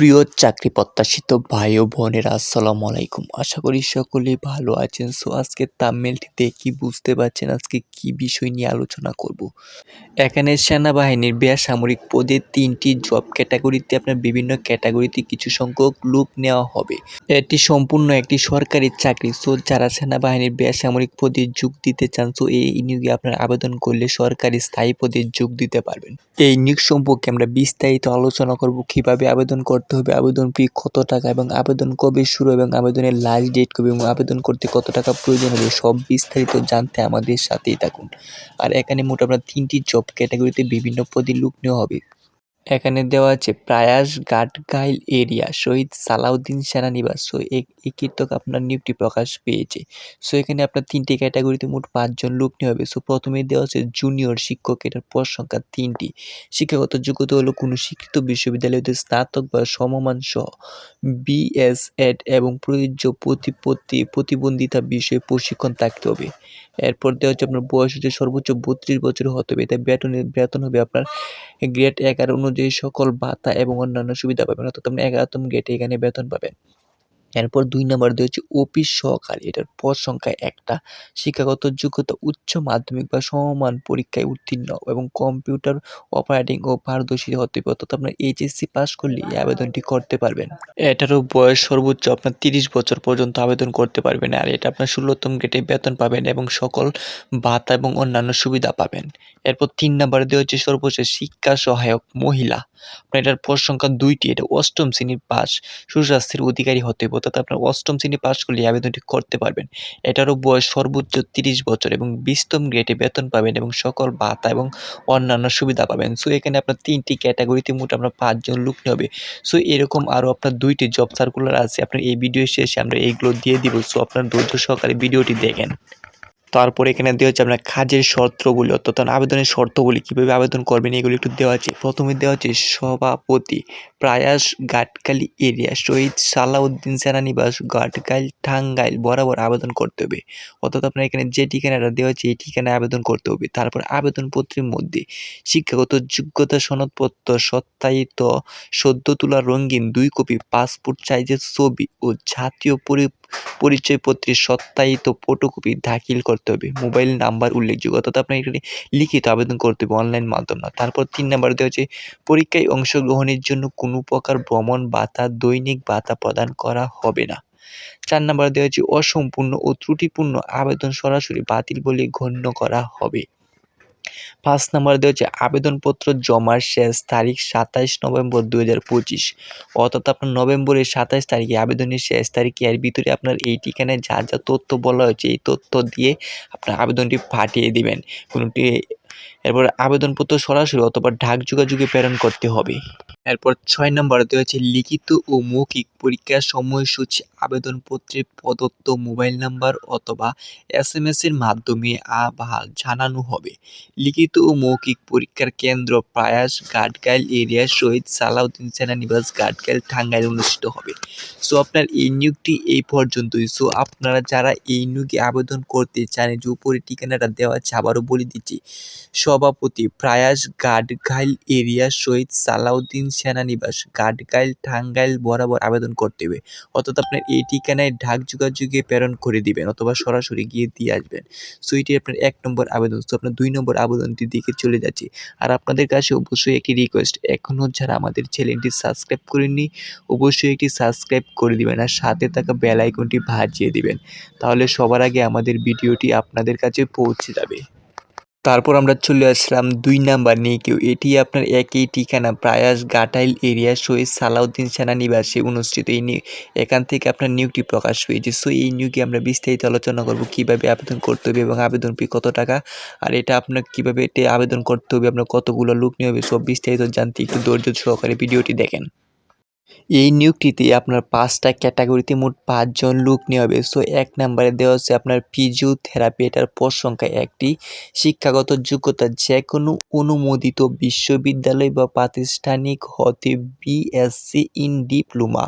প্রিয় চাকরি প্রত্যাশিত ভাই ও বোনেরা, আসসালামু আলাইকুম। আশা করি সকলে ভালো আছেন। সো আজকে তামিলটি দেখি বুঝতে পারছেন? আজকে কি বিষয় নিয়ে আলোচনা করব? এখানে সেনাবাহিনীর বেসামরিক পদে তিনটি জব ক্যাটাগরিতে আপনার বিভিন্ন ক্যাটাগরিতে কিছু সংখ্যক লোক নেওয়া হবে। এটি সম্পূর্ণ একটি সরকারি চাকরি। সো, যারা সেনাবাহিনীর বেসামরিক পদে যোগ দিতে চান, সো, এই নিয়োগে আপনার আবেদন করলে সরকারি স্থায়ী পদে যোগ দিতে পারবেন। এই নিয়োগ সম্পর্কে আমরা বিস্তারিত আলোচনা করব, কীভাবে আবেদন করতে হবে আবেদন ফি কত টাকা এবং আবেদন কবে শুরু এবং আবেদনের লাস্ট ডেট কবে এবং আবেদন করতে কত টাকা প্রয়োজন হবে সব বিস্তারিত জানতে আমাদের সাথেই থাকুন। আর এখানে মোট আপনার তিনটি জব ক্যাটাগরিতে বিভিন্ন পদে লুক নেওয়া হবে। এখানে দেওয়া আছে প্রায়াস গাটগাইল এরিয়া শহীদ সালাউদ্দিন সেনানিবাস। সো এই কীর্তক আপনার নিয়োগটি প্রকাশ পেয়েছে। সো, এখানে আপনার তিনটি ক্যাটাগরিতে মোট পাঁচজন লোক নেওয়া হবে। সো প্রথমে দেওয়া আছে জুনিয়র শিক্ষক এটার পদ সংখ্যা তিনটি। শিক্ষাগত যোগ্যতা হলো কোনো শিক্ষিত বিশ্ববিদ্যালয়তে স্নাতক বা সমমান সহ। বিএসএড এবং প্রযোজ্য প্রতিপত্তি, প্রতিবন্ধিতা বিষয়ে প্রশিক্ষণ থাকতে হবে। এরপর দেওয়া হচ্ছে আপনার বয়স হচ্ছে সর্বোচ্চ বত্রিশ বছর হতে হবে। তাই বেতনের বেতন হবে আপনার গ্রেড এগারো অনুযায়ী। সকল ভাতা এবং অন্যান্য সুবিধা পাবেন অর্থাৎ আপনি এগারোতম গেটে এখানে বেতন পাবেন। এরপর দুই নম্বর হচ্ছে অফিস সহকারী। এটার পদ সংখ্যা একটা। শিক্ষাগত যোগ্যতা উচ্চ মাধ্যমিক বা সমমান পরীক্ষায় উত্তীর্ণ এবং কম্পিউটার অপারেটিং ও পারদর্শী হতে হবে। অর্থাৎ আপনার এইচএসসি পাস করলে এই আবেদনটি করতে পারবেন। এটারও বয়স সর্বোচ্চ আপনার তিরিশ বছর পর্যন্ত আবেদন করতে পারবেন আর এটা আপনার ষোলোতম গেটে বেতন পাবেন এবং সকল ভাতা এবং অন্যান্য সুবিধা পাবেন। এরপর তিন নম্বরে দেওয়া হচ্ছে সর্বশেষ শিক্ষা সহায়ক মহিলা। আপনার এটার পদ সংখ্যা দুইটি। এটা অষ্টম শ্রেণির পাস। সুস্বাস্থ্যের অধিকারী হতে হবে। অর্থাৎ আপনার অষ্টম শ্রেণি পাশ করলে আবেদনটি করতে পারবেন। এটারও বয়স সর্বোচ্চ তিরিশ বছর এবং বিশতম গ্রেডে বেতন পাবেন এবং সকল ভাতা এবং অন্যান্য সুবিধা পাবেন। সো, এখানে আপনার তিনটি ক্যাটাগরিতে মোট আপনার পাঁচজন লোক হবে। সো, এরকম আরও আপনার দুইটি জব সার্কুলার আছে। আপনার এই ভিডিও শেষে আমরা এইগুলো দিয়ে দিব। সো, আপনার ধৈর্য সহকারে ভিডিওটি দেখেন। তারপর এখানে দেওয়া হচ্ছে আপনার কাজের শর্তগুলি অর্থাৎ আবেদনের শর্তগুলি কীভাবে আবেদন করবেন এগুলি একটু দেওয়া আছে প্রথমে দেওয়া হচ্ছে সভাপতি প্রায়াস গাটকালি এরিয়া, শহীদ সালাউদ্দিন সেনানিবাস গাটকাইল টাঙ্গাইল বরাবর আবেদন করতে হবে। অর্থাৎ আপনার এখানে যে ঠিকানাটা দেওয়া আছে এই ঠিকানায় আবেদন করতে হবে। তারপর আবেদনপত্রের মধ্যে শিক্ষাগত যোগ্যতা সনদপত্র, সত্যায়িত সদ্য তোলা রঙিন দুই কপি, পাসপোর্ট সাইজের ছবি ও জাতীয় পরিচয়পত্রের সত্যায়িত ফটোকপি দাখিল করতে হবে। মোবাইল নাম্বার উল্লেখযোগ্য। অর্থাৎ আপনার এখানে লিখিত আবেদন করতে হবে অনলাইন মাধ্যম না। তারপর তিন নাম্বার দেওয়া হচ্ছে পরীক্ষায় অংশগ্রহণের জন্য কোনো প্রকার ভ্রমণ ভাতা, দৈনিক ভাতা প্রদান করা হবে না। চার নাম্বার দেওয়া হচ্ছে অসম্পূর্ণ ও ত্রুটিপূর্ণ আবেদন সরাসরি বাতিল বলে গণ্য করা হবে। পাঁচ নম্বর দেওয়া হচ্ছে আবেদনপত্র জমার শেষ তারিখ সাতাইশ নভেম্বর দু হাজার পঁচিশ। অর্থাৎ আপনার নভেম্বরের সাতাইশ তারিখে আবেদনের শেষ তারিখে এর ভিতরে আপনার এই ঠিকানায় যা যা তথ্য বলা হয়েছে, এই তথ্য দিয়ে আপনার আবেদনটি পাঠিয়ে দেবেন। কোনোটি এরপর আবেদনপত্র সরাসরি অথবা ডাক যোগাযোগে প্রেরণ করতে হবে। এরপর ছয় নম্বরে দেওয়া হচ্ছে লিখিত ও মৌখিক পরীক্ষার সময়সূচি আবেদনপত্রে প্রদত্ত মোবাইল নাম্বার অথবা এস এম এর মাধ্যমে আবার জানানো হবে। লিখিত ও মৌখিক পরীক্ষার কেন্দ্র প্রায়াস গাটগাইল এরিয়া শহীদ সালাউদ্দিন সেনানিবাস গাটগাইল টাঙ্গাইল অনুষ্ঠিত হবে। সো আপনার এই নিয়োগটি এই পর্যন্তই। সো আপনারা যারা এই নিয়োগে আবেদন করতে চান যে উপরে ঠিকানাটা দেওয়া আছে, আবারও বলে দিচ্ছি সভাপতি প্রায়াস গাটগাইল এরিয়া শহীদ সালাউদ্দিন সেনানিবাস। গাটগাইল টাঙ্গাইল বরাবর আবেদন করতে হবে। অর্থাৎ আপনার এই ঠিকানায় ঢাক যোগাযোগে প্রেরণ করে দিবেন অথবা সরাসরি গিয়ে দিয়ে আসবেন। সো এটি আপনার এক নম্বর আবেদন সো আপনার দুই নম্বর আবেদনটি দিকে চলে যাচ্ছে। আর আপনাদের কাছে অবশ্যই একটি রিকোয়েস্ট এখনও যারা আমাদের চ্যানেলটি সাবস্ক্রাইব করেননি, অবশ্যই একটি সাবস্ক্রাইব করে দিবেন আর সাথে থাকা বেল আইকনটি ভাজিয়ে দিবেন। তাহলে সবার আগে আমাদের ভিডিওটি আপনাদের কাছে পৌঁছে যাবে। তারপর আমরা চলে আসলাম দুই নাম্বার নিয়ে কেউ এটি আপনার একই ঠিকানা, প্রায়াস গাটাইল এরিয়া শহীদ সালাউদ্দিন সেনানিবাসে অনুষ্ঠিত। এই নিয়ে এখান থেকে আপনার নিয়োগটি প্রকাশ পেয়েছে সো এই নিয়োগে আমরা বিস্তারিত আলোচনা করব কীভাবে আবেদন করতে হবে এবং আবেদন ফি কত টাকা, আর এটা আপনার কীভাবে এটি আবেদন করতে হবে, আপনার কতগুলো লোক নিয়ে হবে, সব বিস্তারিত জানতে একটু ধৈর্য সহকারে ভিডিওটি দেখেন। এই নিয়োগটিতে আপনার পাঁচটা ক্যাটাগরিতে মোট পাঁচজন লোক নেওয়া হবে। সো এক নাম্বারে দেওয়া হচ্ছে আপনার ফিজিওথেরাপি এটার পদ সংখ্যা একটি। শিক্ষাগত যোগ্যতা যে কোনো অনুমোদিত বিশ্ববিদ্যালয় বা প্রাতিষ্ঠানিক হতে বিএসসি ইন ডিপ্লোমা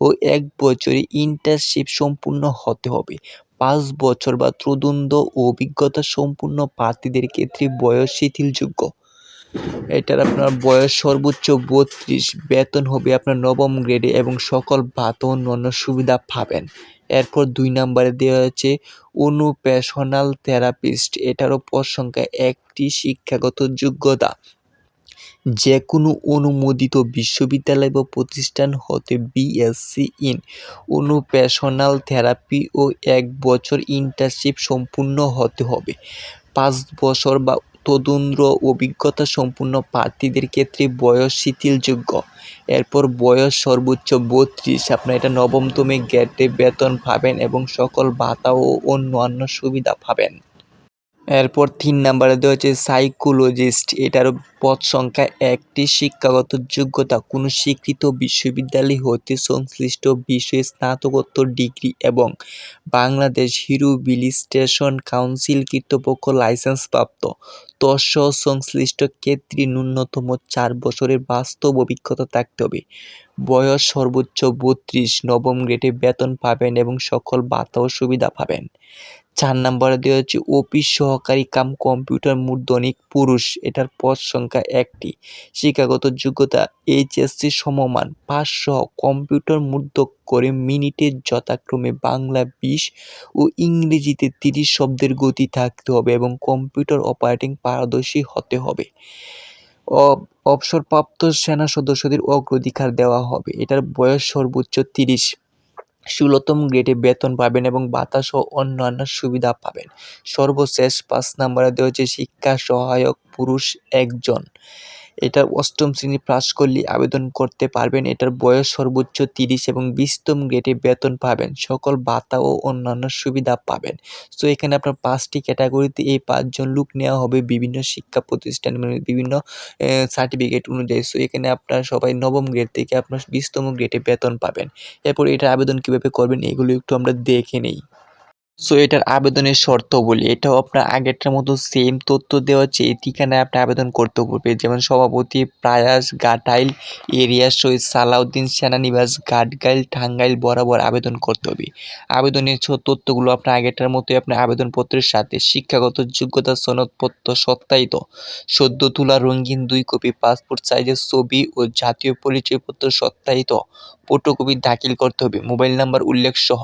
ও এক বছরে ইন্টার্নশিপ সম্পূর্ণ হতে হবে। পাঁচ বছর বা ত্রদন্ড অভিজ্ঞতা সম্পূর্ণ প্রার্থীদের ক্ষেত্রে বয়স শিথিলযোগ্য এটার আপনার বয়স সর্বোচ্চ বত্রিশ, বেতন হবে আপনার নবম গ্রেডে এবং সকল ভাতা অন্যান্য সুবিধা পাবেন। এরপর দুই নম্বরে দেওয়া হয়েছে, অনুপ্যাশনাল থেরাপিস্ট। এটারও সংখ্যা একটি, শিক্ষাগত যোগ্যতা। যে কোনো অনুমোদিত বিশ্ববিদ্যালয় বা প্রতিষ্ঠান হতে বিএসসি ইন অনুপ্যাশনাল থেরাপি ও এক বছর ইন্টার্নশিপ সম্পূর্ণ হতে হবে। পাঁচ বছর বা তদুন্দ্র অভিজ্ঞতা সম্পূর্ণ প্রার্থীদের ক্ষেত্রে বয়স শিথিলযোগ্য। এরপর বয়স সর্বোচ্চ বত্রিশ। আপনার এটা নবমতমে গেটে বেতন পাবেন এবং সকল ভাতা ও অন্যান্য সুবিধা পাবেন। এরপর তিন নাম্বারে দেওয়া হচ্ছে সাইকোলজিস্ট এটার পদ সংখ্যা একটি। শিক্ষাগত যোগ্যতা, কোনো স্বীকৃত বিশ্ববিদ্যালয় হতে সংশ্লিষ্ট বিষয়ে স্নাতকোত্তর ডিগ্রি এবং বাংলাদেশ রিহ্যাবিলিটেশন কাউন্সিল কর্তৃপক্ষ লাইসেন্সপ্রাপ্ত তৎসহ সংশ্লিষ্ট ক্ষেত্রে ন্যূনতম চার বছরের বাস্তব অভিজ্ঞতা থাকতে হবে। বয়স সর্বোচ্চ বত্রিশ, নবম গ্রেডে বেতন পাবেন এবং সকল ভাতা ও সুবিধা পাবেন। চার নম্বরে দেওয়া হচ্ছে অফিস সহকারী কাম কম্পিউটার মূর্ধনিক পুরুষ। এটার পদ সংখ্যা একটি। শিক্ষাগত যোগ্যতা, এইচএসসি সমমান পাঁচ সহ কম্পিউটার মূর্ধক করে মিনিটে যথাক্রমে বাংলা বিশ ও ইংরেজিতে তিরিশ শব্দের গতি থাকতে হবে এবং কম্পিউটার অপারেটিং পারদর্শী হতে হবে। অবসরপ্রাপ্ত সেনা সদস্যদের অগ্রাধিকার দেওয়া হবে। এটার বয়স সর্বোচ্চ তিরিশ। ষোলোতম গ্রেডে বেতন পাবেন এবং বাতাস ও অন্যান্য সুবিধা পাবেন। সর্বশেষ পাঁচ নম্বরে দেওয়া হচ্ছে শিক্ষা সহায়ক পুরুষ একজন। এটা অষ্টম শ্রেণি পাস করলে আবেদন করতে পারবেন। এটার বয়স সর্বোচ্চ তিরিশ এবং বিশতম গ্রেডে বেতন পাবেন। সকল ভাতা ও অন্যান্য সুবিধা পাবেন। সো এখানে আপনার পাঁচটি ক্যাটাগরিতে এই পাঁচজন লোক নেওয়া হবে। বিভিন্ন শিক্ষা প্রতিষ্ঠান মানে বিভিন্ন সার্টিফিকেট অনুযায়ী। সো এখানে আপনার সবাই নবম গ্রেড থেকে আপনার বিশতম গ্রেডে বেতন পাবেন। এরপর এটার আবেদন কীভাবে করবেন, এগুলো একটু আমরা দেখে নিই। সো এটার আবেদনের শর্ত বলি। এটাও আপনার আগেরটার মতো সেম তথ্য দেওয়া হচ্ছে। এই ঠিকানায় আপনি আবেদন করতে পারবে যেমন সভাপতি প্রায়াস গাটাইল, এরিয়া শহীদ সালাউদ্দিন সেনানিবাস, গাটগাইল, টাঙ্গাইল বরাবর আবেদন করতে হবে। আবেদনের তথ্যগুলো আপনার আগেরটার মতোই আপনার আবেদনপত্রের সাথে। শিক্ষাগত যোগ্যতা সনদপত্র সত্যায়িত। সদ্য তোলা রঙিন দুই কপি, পাসপোর্ট সাইজের ছবি ও জাতীয় পরিচয়পত্র সত্যায়িত। ফটোকপি দাখিল করতে হবে। মোবাইল নাম্বার উল্লেখ সহ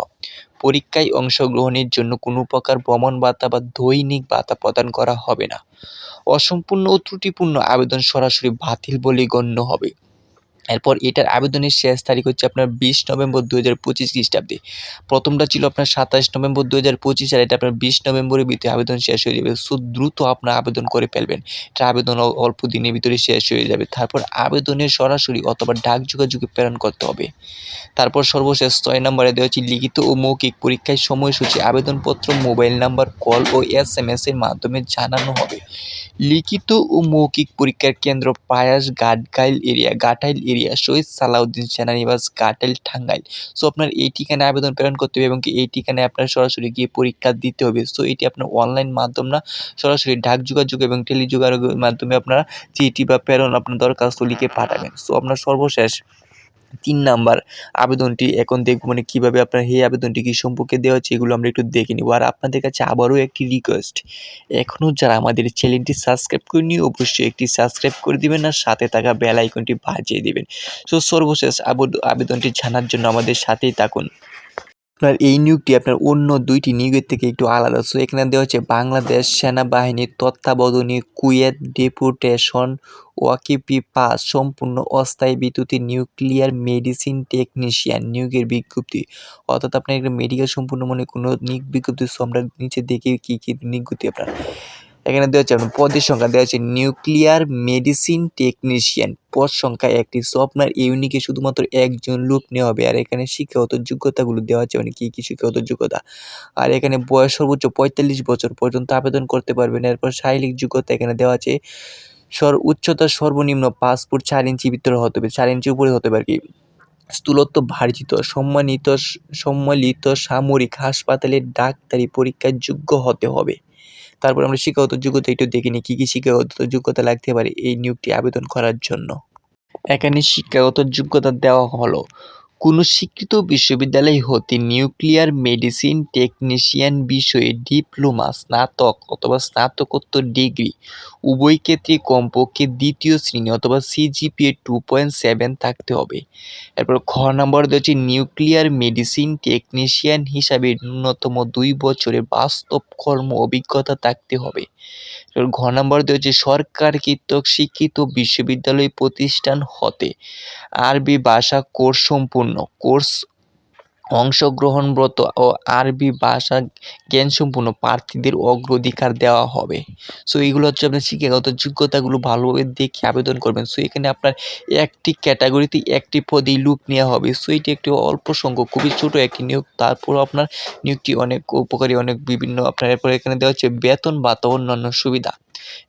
পরীক্ষায় অংশগ্রহণের জন্য কোনো প্রকার ভ্রমণ ভাতা বা দৈনিক ভাতা প্রদান করা হবে না। অসম্পূর্ণ ও ত্রুটিপূর্ণ আবেদন সরাসরি বাতিল বলে গণ্য হবে। এরপর এটার আবেদনের শেষ তারিখ হচ্ছে আপনার বিশ নভেম্বর দু হাজার পঁচিশ খ্রিস্টাব্দে। প্রথমটা ছিল আপনার সাতাশ নভেম্বর দু হাজার পঁচিশ আর এটা আপনার বিশ নভেম্বরের ভিতরে আবেদন শেষ হয়ে যাবে। সো দ্রুত আপনার আবেদন করে ফেলবেন। এটা আবেদন অল্প দিনের ভিতরে শেষ হয়ে যাবে। তারপর আবেদনের সরাসরি অথবা ডাক যোগাযোগে প্রেরণ করতে হবে। তারপর সর্বশেষ ছয় নম্বরে দেওয়া হচ্ছে লিখিত ও মৌখিক পরীক্ষায় সময়সূচি, আবেদনপত্র, মোবাইল নাম্বার, কল ও এস এম এস এর মাধ্যমে জানানো হবে। লিখিত ও মৌখিক পরীক্ষার কেন্দ্র pious Ghatail area, Ghatail area, শহীদ সালাউদ্দিন সেনানিবাস, গাটাইল টাঙ্গাইল। সো আপনার এই ঠিকানায় আবেদন প্রেরণ করতে হবে এবং এই ঠিকানায় আপনার সরাসরি গিয়ে পরীক্ষা দিতে হবে। সো এটি আপনার অনলাইন মাধ্যম না, সরাসরি ডাক যোগাযোগ এবং টেলিযোগাযোগের মাধ্যমে আপনারা চিঠি বা প্রেরণ আপনার দরখাস্ত লিখে পাঠাবেন। সো আপনার সর্বশেষ তিন নাম্বার আবেদনটি এখন দেখব মানে কীভাবে আপনার এই আবেদনটি কী সম্পর্কে দেওয়া হচ্ছে এগুলো আমরা একটু দেখে নিব। আর আপনাদের কাছে আবারও একটি রিকোয়েস্ট এখনও যারা আমাদের চ্যানেলটি সাবস্ক্রাইব করেনি অবশ্যই একটি সাবস্ক্রাইব করে দিবেন আর সাথে থাকা বেল আইকনটি বাজিয়ে দেবেন। সো সর্বশেষ আবেদনটি জানার জন্য আমাদের সাথেই থাকুন। আপনার এই নিয়োগটি আপনার অন্য দুইটি নিয়োগের থেকে একটু আলাদা। সো এখানে দেওয়া হচ্ছে বাংলাদেশ সেনাবাহিনীর তত্ত্বাবধানী কুয়েত ডেপুটেশন ওয়াকিপি পাস, সম্পূর্ণ অস্থায়ী বিদ্যুতের নিউক্লিয়ার মেডিসিন টেকনিশিয়ান নিয়োগের বিজ্ঞপ্তি। অর্থাৎ আপনার এখানে মেডিকেল সম্পূর্ণ মনে কোনো নিয়োগ বিজ্ঞপ্তি সো আমরা নিচে দেখি কী কী নিয়োগটি আপনার। এখানে দেওয়া হচ্ছে পদের সংখ্যা, দেওয়া হচ্ছে নিউক্লিয়ার মেডিসিন টেকনিশিয়ান পদ সংখ্যা একটি সো আপনার ইউনিকে শুধুমাত্র একজন লোক নেওয়া হবে। আর এখানে শিক্ষাগত যোগ্যতাগুলো দেওয়া হচ্ছে মানে কী কী শিক্ষাগত যোগ্যতা। আর এখানে বয়স সর্বোচ্চ পঁয়তাল্লিশ বছর পর্যন্ত আবেদন করতে পারবেন। এরপর শারীরিক যোগ্যতা এখানে দেওয়া আছে, সর, উচ্চতা সর্বনিম্ন পাঁচ ফুট চার ইঞ্চি ভিতরে হতে হবে চার ইঞ্চি উপরে হতে পারে কি। স্থূলত্ব ভার্জিত সম্মানিত, সম্মিলিত সামরিক হাসপাতালের ডাক্তারি পরীক্ষার যোগ্য হতে হবে। তারপর আমরা শিক্ষাগত যোগ্যতা একটু দেখে নিই, কী কী শিক্ষাগত যোগ্যতা লাগতে পারে এই নিয়োগটি আবেদন করার জন্য। এখানে শিক্ষাগত যোগ্যতা দেওয়া হলো। কোনো স্বীকৃত বিশ্ববিদ্যালয় হতে নিউক্লিয়ার মেডিসিন টেকনিশিয়ান বিষয়ে ডিপ্লোমা, স্নাতক অথবা স্নাতকোত্তর ডিগ্রি, উভয় ক্ষেত্রে কমপক্ষে দ্বিতীয় শ্রেণি অথবা সিজিপিএ টু পয়েন্ট সেভেন থাকতে হবে। এরপর খ নম্বর হচ্ছে নিউক্লিয়ার মেডিসিন টেকনিশিয়ান হিসাবে ন্যূনতম দুই বছরের বাস্তব কর্ম অভিজ্ঞতা থাকতে হবে। ঘ নম্বর হচ্ছে সরকারকৃত শিক্ষিত বিশ্ববিদ্যালয় প্রতিষ্ঠান হতে আরবি ভাষা কোর্স সম্পূর্ণ কোর্স অংশগ্রহণব্রত ও আরবি ভাষা জ্ঞানসম্পন্ন প্রার্থীদের অগ্রাধিকার দেওয়া হবে। সো এইগুলো হচ্ছে আপনার শিক্ষাগত যোগ্যতাগুলো ভালোভাবে দেখে আবেদন করবেন। সো এখানে আপনার একটি ক্যাটাগরিতে একটি পদেই লুক নেওয়া হবে। সো এটি একটি অল্প সংখ্যক, খুবই ছোটো একটি নিয়োগ। তারপরও আপনার নিয়োগটি অনেক উপকারী, অনেক বিভিন্ন আপনার এরপরে এখানে দেওয়া হচ্ছে বেতন ভাতা অন্যান্য সুবিধা।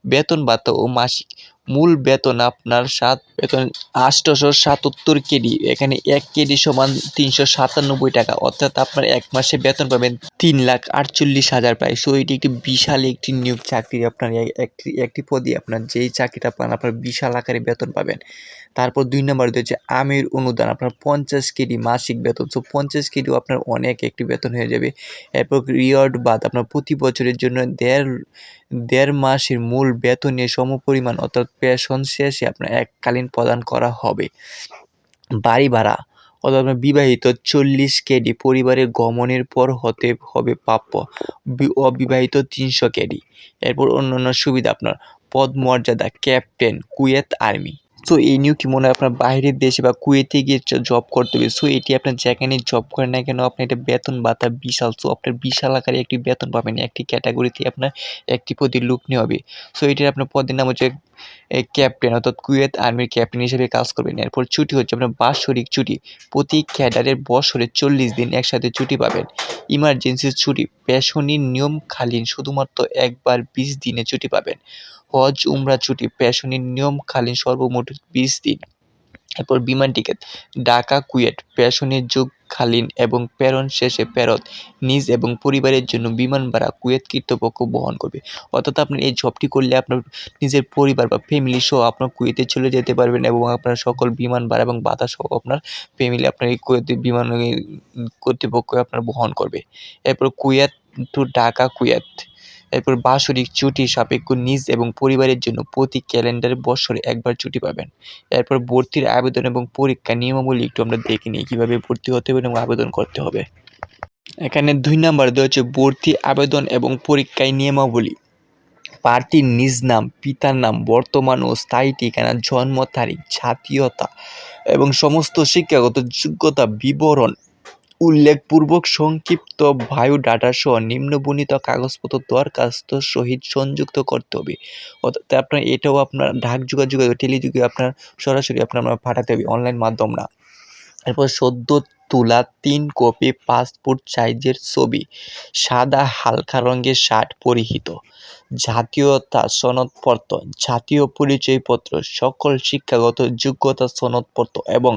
বেতন ভাতা ও মাসিক মূল বেতন আপনার সাত, বেতন আষ্টশো সাতাত্তর কেডি, এখানে এক কেডি সমান তিনশো সাতানব্বই টাকা। অর্থাৎ আপনার এক মাসে বেতন পাবেন তিন লাখ আটচল্লিশ হাজার প্রায়। সো এটি একটি বিশাল একটি নিয়োগ চাকরি আপনার, একটি একটি পদে আপনার যেই চাকরিটা পান, আপনার বিশাল আকারে বেতন পাবেন। তারপর দুই নম্বর হচ্ছে আমির অনুদান, আপনার পঞ্চাশ কেডি মাসিক বেতন। সো পঞ্চাশ কেডিও আপনার অনেক একটি বেতন হয়ে যাবে। এরপর রিওয়ার্ড বাদ, আপনার প্রতি বছরের জন্য দেড় দেড় মাসের মূল বেতনের সমপরিমাণ, অর্থাৎ পেশন শেষে আপনার এককালীন প্রদান করা হবে। বাড়ি ভাড়া, অর্থাৎ আপনার বিবাহিত চল্লিশ কেডি পরিবারে গমনের পর হতে হবে প্রাপ্য অবিবাহিত তিনশো কেডি এরপর অন্যান্য সুবিধা, আপনার পদ মর্যাদা ক্যাপ্টেন, কুয়েত আর্মি। সো এই নিউ কি মনে হয় আপনার বাইরের দেশে বা কুয়েতে গিয়ে জব করতে হবে সো এটি আপনার যেখানে জব করেন না কেন, আপনি এটা বেতন ভাতা বিশাল। সো আপনার বিশাল আকারে একটি বেতন পাবেন। একটি ক্যাটাগরিতে আপনার একটি পদে লুক নেওয়া হবে। সো এটির আপনার পদের নাম হচ্ছে ক্যাপ্টেন অর্থাৎ কুয়েত আর্মির ক্যাপ্টেন হিসেবে কাজ করবেন। এরপর ছুটি হচ্ছে আপনার বাৎসরিক ছুটি। প্রতি ক্যাডারের বছরে চল্লিশ দিন একসাথে ছুটি পাবেন। ইমার্জেন্সি ছুটি। পেশনির নিয়মকালীন শুধুমাত্র একবার বিশ দিনে ছুটি পাবেন। হজ, উমরা, ছুটি, পেশনির নিয়মকালীন সর্বমোট বিশ দিন। এরপর বিমান টিকিট, ঢাকা কুয়েট পেশনের যুগকালীন এবং প্রেরণ শেষে ফেরত নিজ এবং পরিবারের জন্য বিমান ভাড়া কুয়েত কর্তৃপক্ষ বহন করবে। অর্থাৎ আপনি এই জবটি করলে আপনার নিজের পরিবার বা ফ্যামিলি সহ আপনার কুয়েতে চলে যেতে পারবেন এবং আপনার সকল বিমান ভাড়া এবং বাধা সহ আপনার ফ্যামিলি আপনার এই কুয়েতে বিমান, কর্তৃপক্ষ আপনার বহন করবে। এরপর কুয়েত টু ঢাকা, কুয়েত। এরপর বাৎসরিক ছুটি সাপেক্ষ নিজ এবং পরিবারের জন্য প্রতি ক্যালেন্ডার বছরে একবার ছুটি পাবেন। এরপর ভর্তির আবেদন এবং পরীক্ষা নিয়মাবলী একটু আমরা দেখে নিই, কীভাবে ভর্তি হতে হবে এবং আবেদন করতে হবে। এখানে দুই নাম্বার দেওয়া হচ্ছে ভর্তি আবেদন এবং পরীক্ষায় নিয়মাবলী। প্রার্থীর নিজ নাম, পিতার নাম, বর্তমান ও স্থায়ী ঠিকানা, জন্ম তারিখ, জাতীয়তা এবং সমস্ত শিক্ষাগত যোগ্যতা বিবরণ উল্লেখপূর্বক সংক্ষিপ্ত বায়োডাটা সহ নিম্নবর্ণিত কাগজপত্র দরখাস্ত সহিত সংযুক্ত করতে হবে। অর্থাৎ আপনার এটাও আপনার ডাক যোগাযোগ টেলিযোগে আপনার সরাসরি আপনার পাঠাতে হবে, অনলাইন মাধ্যম না। এরপর সদ্য তোলা তিন কপি পাসপোর্ট সাইজের ছবি, সাদা হালকা রঙের শার্ট পরিহিত, জাতীয়তা সনদপত্র, জাতীয় পরিচয়পত্র, সকল শিক্ষাগত যোগ্যতা সনদপত্র এবং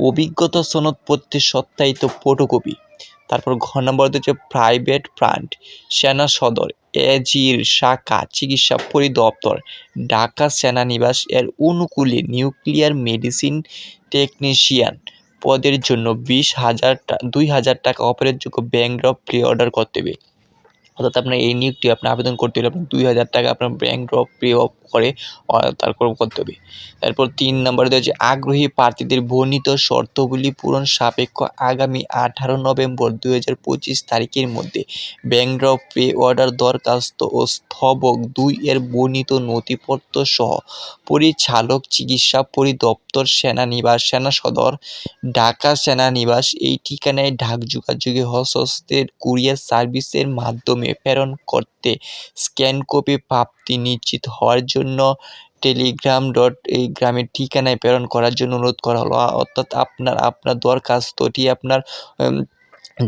অভিজ্ঞতা সনদপত্রের সত্যায়িত ফটোকপি। তারপর ঘ নম্বর হচ্ছে প্রাইভেট ফান্ড সেনা সদর, এজির শাখা, চিকিৎসা পরিদপ্তর, ঢাকা সেনানিবাস এর অনুকূলে নিউক্লিয়ার মেডিসিন টেকনিশিয়ান পদের জন্য বিশ হাজার দুই হাজার টাকা অপরের যোগ্য ব্যাংক ড্রপ প্রি অর্ডার করতে হবে। অর্থাৎ আপনার এই নিয়োগটি আপনি আবেদন করতে হলে আপনার দুই হাজার টাকা আপনার ব্যাংক ড্রপ পে অফ করে তারপর করতে হবে। তারপর তিন নম্বরে দেওয়া হচ্ছে আগ্রহী প্রার্থীদের বর্ণিত শর্তগুলি পূরণ সাপেক্ষ আগামী আঠারো নভেম্বর দুই হাজার পঁচিশ তারিখের মধ্যে ব্যাংক ড্রপ পে অর্ডার দরখাস্ত ও স্থবক দুই এর বর্ণিত নথিপত্র সহ পরিচালক, চিকিৎসা পরিদপ্তর, সেনানিবাস, সেনা সদর, ঢাকা সেনানিবাস এই ঠিকানায় ঢাক যোগাযোগে হস্তের কুরিয়ার সার্ভিসের মাধ্যমে প্রেরণ করতে স্ক্যান কপি প্রাপ্তি নিশ্চিত হওয়ার জন্য টেলিগ্রাম ডট এই গ্রামের ঠিকানায় প্রেরণ করার জন্য অনুরোধ করা হলো। অর্থাৎ আপনার আপনার দরখাস্তটি আপনার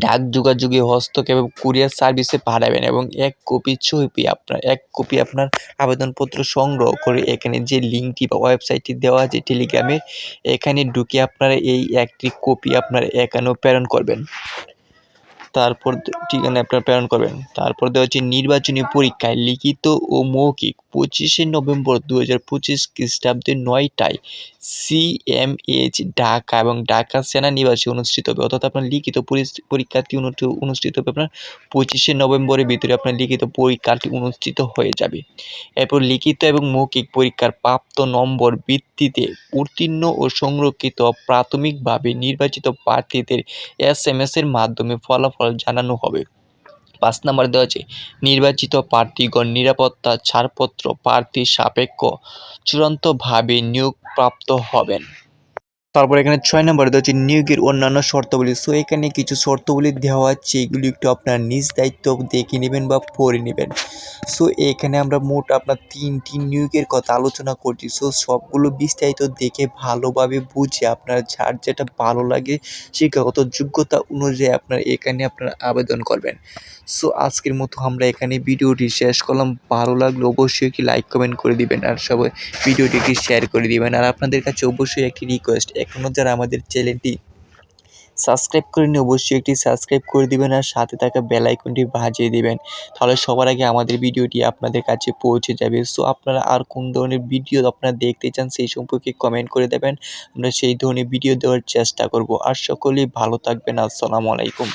ডাক যোগাযোগে হস্তক্ষেপ এবং কুরিয়ার সার্ভিসে পাঠাবেন এবং এক কপি ছবি আপনার, এক কপি আপনার আবেদনপত্র সংগ্রহ করে এখানে যে লিঙ্কটি বা ওয়েবসাইটটি দেওয়া আছে টেলিগ্রামে এখানে ঢুকে আপনারা এই একটি কপি আপনার এখানেও প্রেরণ করবেন। তারপর ঠিকানা আপনার প্রেরণ করবেন। তারপর দেওয়া হচ্ছে নির্বাচনী পরীক্ষায় লিখিত ও মৌখিক পঁচিশে নভেম্বর দু হাজার পঁচিশ খ্রিস্টাব্দে নয়টায় সিএমএইচ ঢাকা এবং ঢাকা সেনানিবাসে অনুষ্ঠিত হবে। অর্থাৎ আপনার লিখিত পরীক্ষাটি অনুষ্ঠিত হবে আপনার পঁচিশে নভেম্বরের ভিতরে আপনার লিখিত পরীক্ষাটি অনুষ্ঠিত হয়ে যাবে। এরপর লিখিত এবং মৌখিক পরীক্ষার প্রাপ্ত নম্বর ভিত্তিতে উত্তীর্ণ ও সংরক্ষিত প্রাথমিকভাবে নির্বাচিত প্রার্থীদের এস এম এর মাধ্যমে ফলাফল জানানো হবে। পাঁচ নম্বরে দেওয়া আছে, নির্বাচিত প্রার্থীগণ নিরাপত্তা ছাড়পত্র প্রার্থীর সাপেক্ষ চূড়ান্তভাবে নিয়োগপ্রাপ্ত হবেন। তারপর এখানে ছয় নম্বরে হচ্ছে নিয়োগের অন্যান্য শর্তাবলী। সো এখানে কিছু শর্তাবলী দেওয়া আছে, এগুলি একটু আপনার নিজ দায়িত্ব দেখে নেবেন বা পড়ে নেবেন। সো এখানে আমরা মোট আপনার তিনটি নিয়োগের কথা আলোচনা করছি। সো সবগুলো বিস্তারিত দেখে ভালোভাবে বুঝে আপনার যার যেটা ভালো লাগে, শিক্ষাগত যোগ্যতা অনুযায়ী আপনার এখানে আপনার আবেদন করবেন। সো আজকের মতো আমরা এখানে ভিডিওটি শেষ করলাম। ভালো লাগলে অবশ্যই একটি লাইক কমেন্ট করে দিবেন আর সবাই ভিডিওটিকে শেয়ার করে দিবেন। আর আপনাদের কাছে অবশ্যই একটি রিকোয়েস্ট এখনও যারা আমাদের চ্যানেলটি সাবস্ক্রাইব করেনি অবশ্যই একটি সাবস্ক্রাইব করে দিবেন আর সাথে থাকা বেল আইকনটি বাজিয়ে দিবেন। তাহলে সবার আগে আমাদের ভিডিওটি আপনাদের কাছে পৌঁছে যাবে। সো আপনারা আর কোন ধরনের ভিডিও আপনারা দেখতে চান সেই সম্পর্কে কমেন্ট করে দেবেন। আমরা সেই ধরনের ভিডিও দেওয়ার চেষ্টা করব। আর সকলেই ভালো থাকবেন। আসসালামু আলাইকুম।